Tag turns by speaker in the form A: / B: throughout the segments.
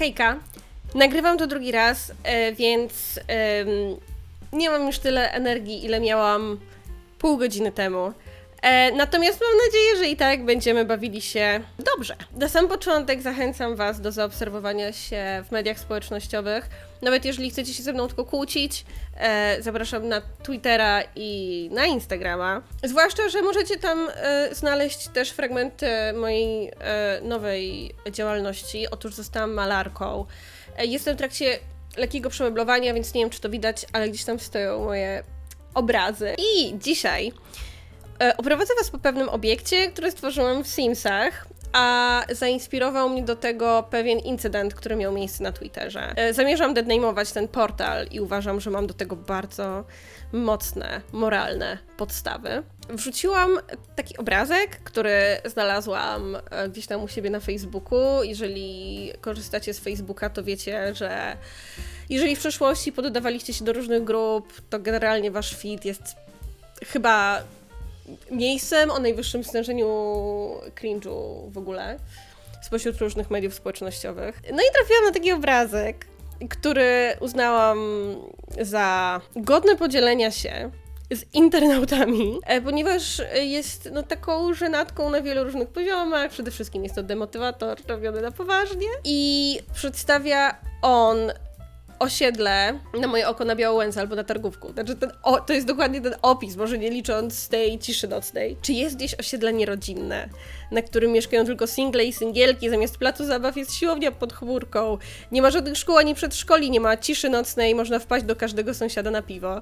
A: Hejka, nagrywam to drugi raz, e, więc nie mam już tyle energii, ile miałam pół godziny temu. E, natomiast mam nadzieję, że i tak będziemy bawili się dobrze. Na sam początek zachęcam Was do zaobserwowania się w mediach społecznościowych. Nawet jeżeli chcecie się ze mną tylko kłócić, e, zapraszam na Twittera i na Instagrama. Zwłaszcza, że możecie tam e, znaleźć też fragmenty mojej e, nowej działalności. Otóż zostałam malarką. E, jestem w trakcie lekkiego przemeblowania, więc nie wiem, czy to widać, ale gdzieś tam stoją moje obrazy. I dzisiaj E, Oprowadzę Was po pewnym obiekcie, który stworzyłam w Simsach, a zainspirował mnie do tego pewien incydent, który miał miejsce na Twitterze. E, Zamierzam deadname'ować ten portal i uważam, że mam do tego bardzo mocne, moralne podstawy. Wrzuciłam taki obrazek, który znalazłam e, gdzieś tam u siebie na Facebooku. Jeżeli korzystacie z Facebooka, to wiecie, że jeżeli w przeszłości poddawaliście się do różnych grup, to generalnie wasz feed jest chyba miejscem o najwyższym stężeniu cringe'u w ogóle spośród różnych mediów społecznościowych. No i trafiłam na taki obrazek, który uznałam za godne podzielenia się z internautami, e, ponieważ jest no, taką żenadką na wielu różnych poziomach. Przede wszystkim jest to demotywator robiony na poważnie i przedstawia on osiedle na moje oko na Białołęce albo na Targówku. Znaczy ten, o, to jest dokładnie ten opis, może nie licząc tej ciszy nocnej. Czy jest gdzieś osiedle nierodzinne, na którym mieszkają tylko single i singielki, zamiast placu zabaw jest siłownia pod chmurką, nie ma żadnych szkół ani przedszkoli, nie ma ciszy nocnej, można wpaść do każdego sąsiada na piwo.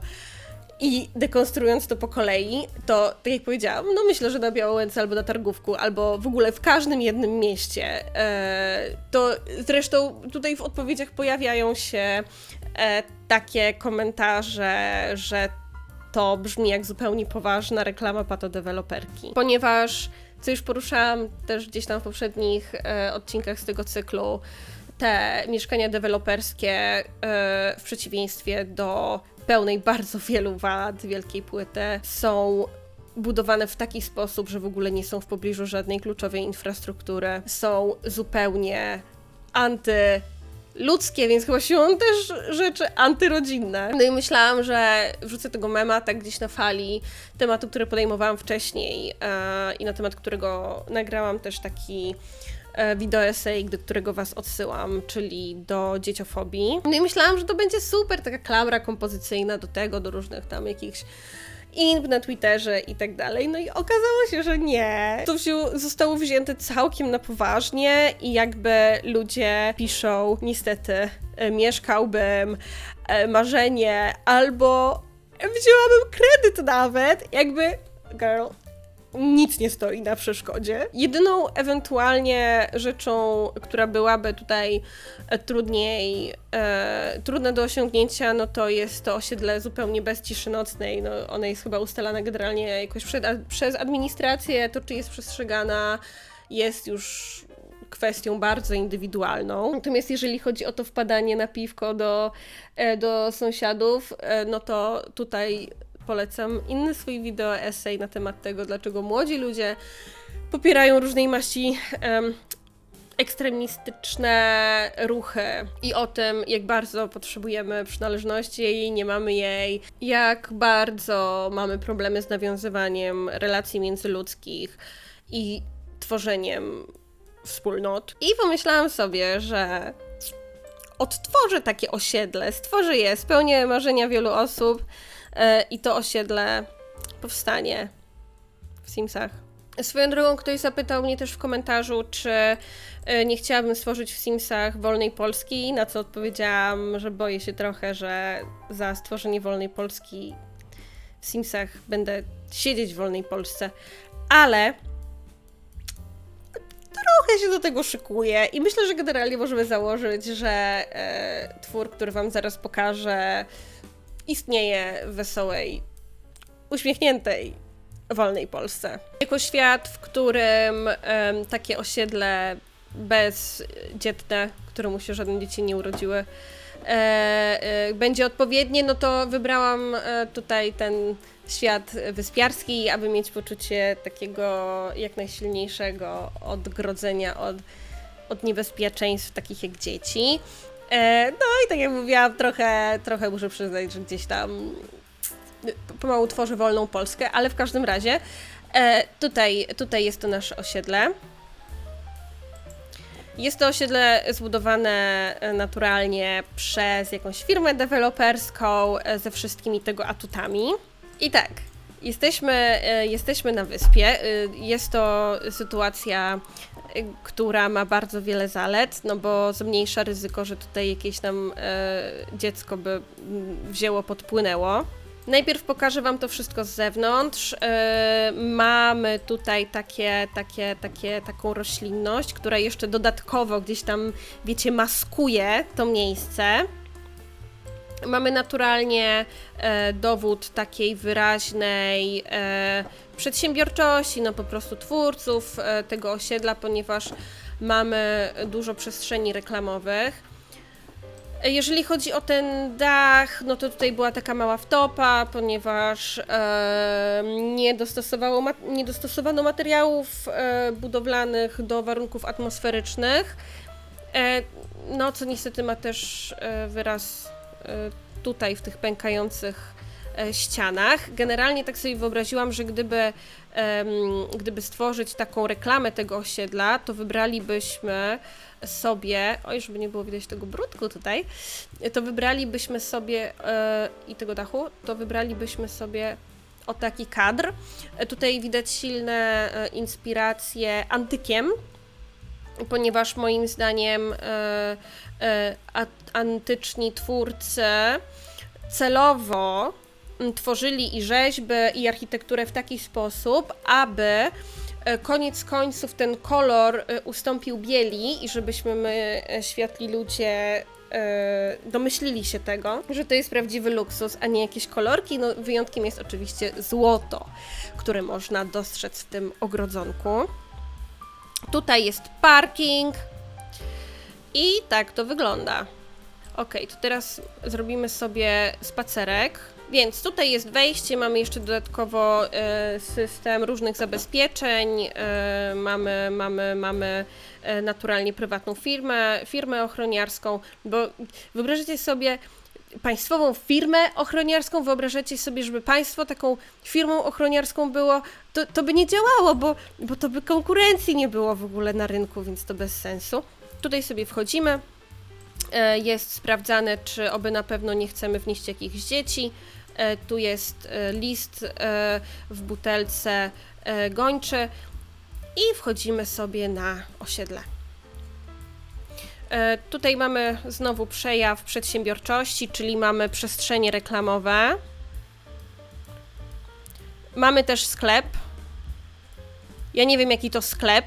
A: I dekonstruując to po kolei, to tak jak powiedziałam, no myślę, że na Białołęce albo na Targówku, albo w ogóle w każdym jednym mieście. E, to zresztą tutaj w odpowiedziach pojawiają się e, takie komentarze, że to brzmi jak zupełnie poważna reklama patodeweloperki. Ponieważ, co już poruszałam też gdzieś tam w poprzednich e, odcinkach z tego cyklu, te mieszkania deweloperskie w przeciwieństwie do pełnej bardzo wielu wad wielkiej płyty są budowane w taki sposób, że w ogóle nie są w pobliżu żadnej kluczowej infrastruktury. Są zupełnie anty ludzkie, więc chyba siłą też rzeczy antyrodzinne. No i myślałam, że wrzucę tego mema tak gdzieś na fali tematu, który podejmowałam wcześniej e, i na temat którego nagrałam też taki e, wideo essay, do którego was odsyłam, czyli do dzieciofobii. No i myślałam, że to będzie super, taka klamra kompozycyjna do tego, do różnych tam jakichś imp na Twitterze i tak dalej. No i okazało się, że nie. To zostało wzięte całkiem na poważnie i jakby ludzie piszą, niestety, e, mieszkałbym, e, marzenie, albo wzięłabym kredyt nawet, jakby, girl, nic nie stoi na przeszkodzie. Jedyną ewentualnie rzeczą, która byłaby tutaj e, trudniej, e, trudna do osiągnięcia, no to jest to osiedle zupełnie bez ciszy nocnej. No, ona jest chyba ustalana generalnie jakoś przed, a, przez administrację. To, czy jest przestrzegana, jest już kwestią bardzo indywidualną. Natomiast jeżeli chodzi o to wpadanie na piwko do, e, do sąsiadów, e, no to tutaj polecam inny swój wideo essay na temat tego, dlaczego młodzi ludzie popierają różnej maści em, ekstremistyczne ruchy i o tym, jak bardzo potrzebujemy przynależności jej, nie mamy jej, jak bardzo mamy problemy z nawiązywaniem relacji międzyludzkich i tworzeniem wspólnot. I pomyślałam sobie, że odtworzę takie osiedle, stworzę je, spełnię marzenia wielu osób i to osiedle powstanie w Simsach. Swoją drogą ktoś zapytał mnie też w komentarzu, czy e, nie chciałabym stworzyć w Simsach wolnej Polski, na co odpowiedziałam, że boję się trochę, że za stworzenie wolnej Polski w Simsach będę siedzieć w wolnej Polsce, ale trochę się do tego szykuję i myślę, że generalnie możemy założyć, że e, twór, który wam zaraz pokażę, istnieje w wesołej, uśmiechniętej, wolnej Polsce. Jako świat, w którym em, takie osiedle bezdzietne, któremu się żadne dzieci nie urodziły, e, e, będzie odpowiednie, no to wybrałam e, tutaj ten świat wyspiarski, aby mieć poczucie takiego jak najsilniejszego odgrodzenia od od niebezpieczeństw takich jak dzieci. E, no i tak jak mówiłam, trochę, trochę muszę przyznać, że gdzieś tam pomału tworzy wolną Polskę, ale w każdym razie e, tutaj, tutaj jest to nasze osiedle. Jest to osiedle zbudowane e, naturalnie przez jakąś firmę deweloperską ze wszystkimi tego atutami. I tak, jesteśmy, jesteśmy na wyspie. Jest to sytuacja, która ma bardzo wiele zalet, no bo zmniejsza ryzyko, że tutaj jakieś tam e, dziecko by wzięło, podpłynęło. Najpierw pokażę Wam to wszystko z zewnątrz. E, mamy tutaj takie, takie, takie, taką roślinność, która jeszcze dodatkowo gdzieś tam, wiecie, maskuje to miejsce. Mamy naturalnie e, dowód takiej wyraźnej e, przedsiębiorczości, no po prostu twórców e, tego osiedla, ponieważ mamy dużo przestrzeni reklamowych. E, Jeżeli chodzi o ten dach, no to tutaj była taka mała wtopa, ponieważ e, nie, dostosowało nie dostosowano materiałów e, budowlanych do warunków atmosferycznych. E, no, co niestety ma też e, wyraz tutaj w tych pękających e, ścianach. Generalnie tak sobie wyobraziłam, że gdyby, gdyby stworzyć taką reklamę tego osiedla, to wybralibyśmy sobie, oj, żeby nie było widać tego brudku tutaj, to wybralibyśmy sobie e, i tego dachu, to wybralibyśmy sobie o taki kadr. E, Tutaj widać silne inspiracje antykiem, ponieważ moim zdaniem e, e, antyczni twórcy celowo tworzyli i rzeźby, i architekturę w taki sposób, aby e, koniec końców ten kolor e, ustąpił bieli i żebyśmy my, e, światli ludzie, domyślili się tego, że to jest prawdziwy luksus, a nie jakieś kolorki. No, wyjątkiem jest oczywiście złoto, które można dostrzec w tym ogrodzonku. Tutaj jest parking i tak to wygląda. Ok, to teraz zrobimy sobie spacerek. Więc tutaj jest wejście, mamy jeszcze dodatkowo e, system różnych zabezpieczeń, e, mamy, mamy, mamy e, naturalnie prywatną firmę, firmę ochroniarską, bo wyobraźcie sobie państwową firmę ochroniarską, wyobrażacie sobie, żeby państwo taką firmą ochroniarską było, to, to by nie działało, bo, bo to by konkurencji nie było w ogóle na rynku, więc to bez sensu. Tutaj sobie wchodzimy, e, jest sprawdzane, czy oby na pewno nie chcemy wnieść jakichś dzieci. E, Tu jest e, list w butelce gończy i wchodzimy sobie na osiedle. E, Tutaj mamy znowu przejaw przedsiębiorczości, czyli mamy przestrzenie reklamowe. Mamy też sklep. Ja nie wiem, jaki to sklep.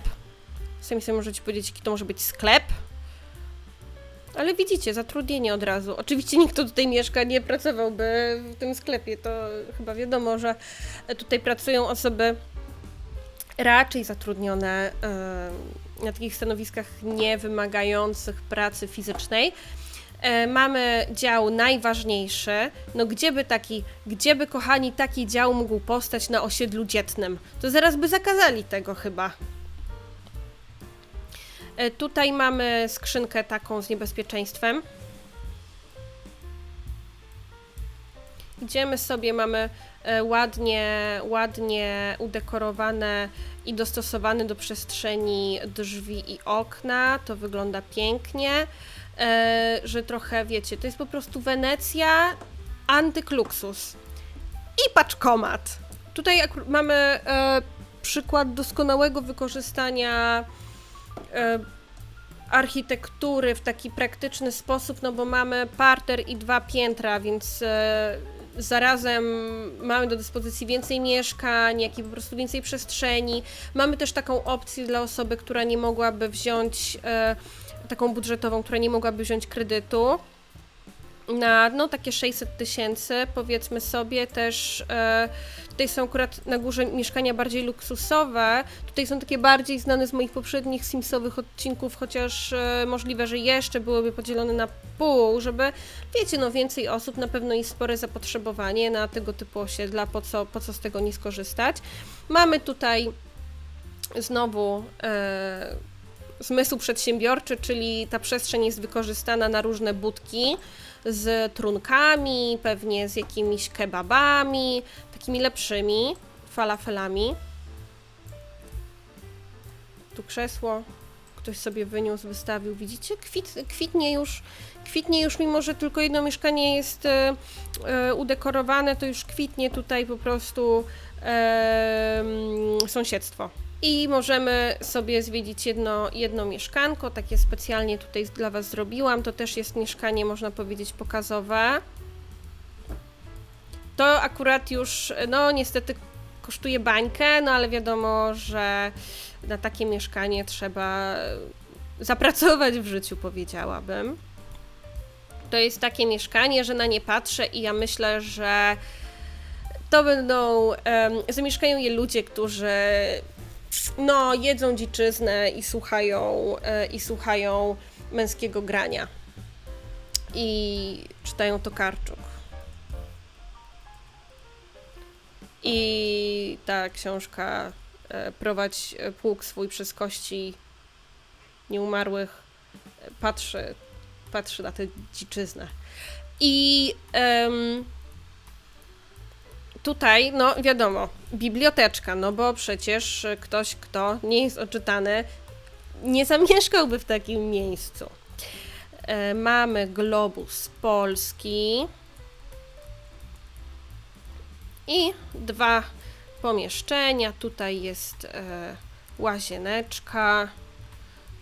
A: Sami sobie możecie powiedzieć, jaki to może być sklep. Ale widzicie, zatrudnienie od razu. Oczywiście nikt, kto tutaj mieszka, nie pracowałby w tym sklepie. To chyba wiadomo, że tutaj pracują osoby raczej zatrudnione e, na takich stanowiskach nie wymagających pracy fizycznej. E, Mamy dział najważniejszy. No gdzie by taki, gdzie by kochani taki dział mógł powstać na osiedlu dzietnym? To zaraz by zakazali tego chyba. E, Tutaj mamy skrzynkę taką z niebezpieczeństwem. Idziemy sobie, mamy e, ładnie, ładnie udekorowane i dostosowane do przestrzeni drzwi i okna. To wygląda pięknie, e, że trochę wiecie, to jest po prostu Wenecja, antyk luksus i paczkomat. Tutaj mamy e, przykład doskonałego wykorzystania architektury w taki praktyczny sposób, no bo mamy parter i dwa piętra, więc zarazem mamy do dyspozycji więcej mieszkań, jak i po prostu więcej przestrzeni. Mamy też taką opcję dla osoby, która nie mogłaby wziąć, e, taką budżetową, która nie mogłaby wziąć kredytu na no, takie 600 tysięcy, powiedzmy sobie, też e, tutaj są akurat na górze mieszkania bardziej luksusowe, tutaj są takie bardziej znane z moich poprzednich Simsowych odcinków, chociaż e, możliwe, że jeszcze byłyby podzielone na pół, żeby, wiecie, no więcej osób, na pewno jest spore zapotrzebowanie na tego typu osiedla, po co, po co z tego nie skorzystać. Mamy tutaj znowu e, zmysł przedsiębiorczy, czyli ta przestrzeń jest wykorzystana na różne budki z trunkami, pewnie z jakimiś kebabami, takimi lepszymi falafelami. Tu krzesło, ktoś sobie wyniósł, wystawił. Widzicie? Kwit, kwitnie już, kwitnie już, mimo że tylko jedno mieszkanie jest e, e, udekorowane, to już kwitnie tutaj po prostu e, sąsiedztwo. I możemy sobie zwiedzić jedno, jedno mieszkanko, takie specjalnie tutaj dla Was zrobiłam. To też jest mieszkanie, można powiedzieć, pokazowe. To akurat już, no niestety kosztuje bańkę, no ale wiadomo, że na takie mieszkanie trzeba zapracować w życiu, powiedziałabym. To jest takie mieszkanie, że na nie patrzę i ja myślę, że to będą, em, zamieszkają je ludzie, którzy no, jedzą dziczyznę i słuchają, e, i słuchają męskiego grania. I czytają Tokarczuk. I ta książka e, Prowadź pług swój przez kości nieumarłych patrzy, patrzy na tę dziczyznę. I em, tutaj, no wiadomo, biblioteczka, no bo przecież ktoś, kto nie jest oczytany, nie zamieszkałby w takim miejscu. E, mamy globus polski i dwa pomieszczenia. Tutaj jest e, łazieneczka,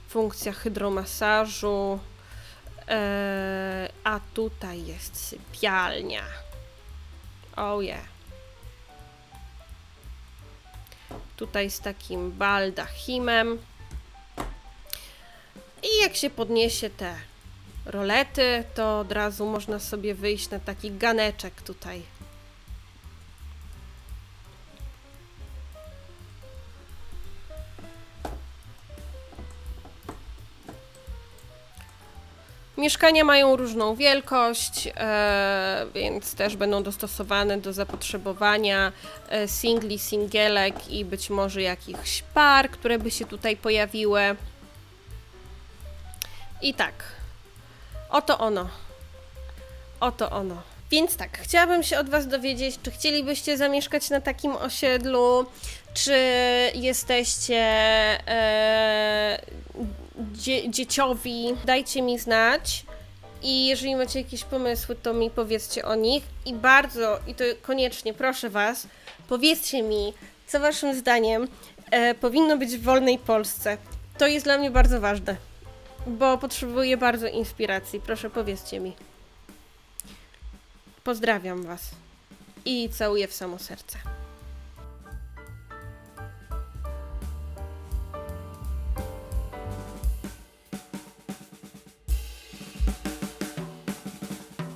A: funkcja hydromasażu, e, a tutaj jest sypialnia. Oh yeah. Tutaj z takim baldachimem. I jak się podniesie te rolety, to od razu można sobie wyjść na taki ganeczek tutaj. Mieszkania mają różną wielkość, e, więc też będą dostosowane do zapotrzebowania e, singli, singielek i być może jakichś par, które by się tutaj pojawiły. I tak, oto ono. Oto ono. Więc tak, chciałabym się od Was dowiedzieć, czy chcielibyście zamieszkać na takim osiedlu, czy jesteście e, dzie- dzieciowi. Dajcie mi znać. I jeżeli macie jakieś pomysły, to mi powiedzcie o nich. I bardzo, i to koniecznie, proszę Was, powiedzcie mi, co Waszym zdaniem e, powinno być w wolnej Polsce. To jest dla mnie bardzo ważne, bo potrzebuję bardzo inspiracji. Proszę, powiedzcie mi. Pozdrawiam Was i całuję w samo serce.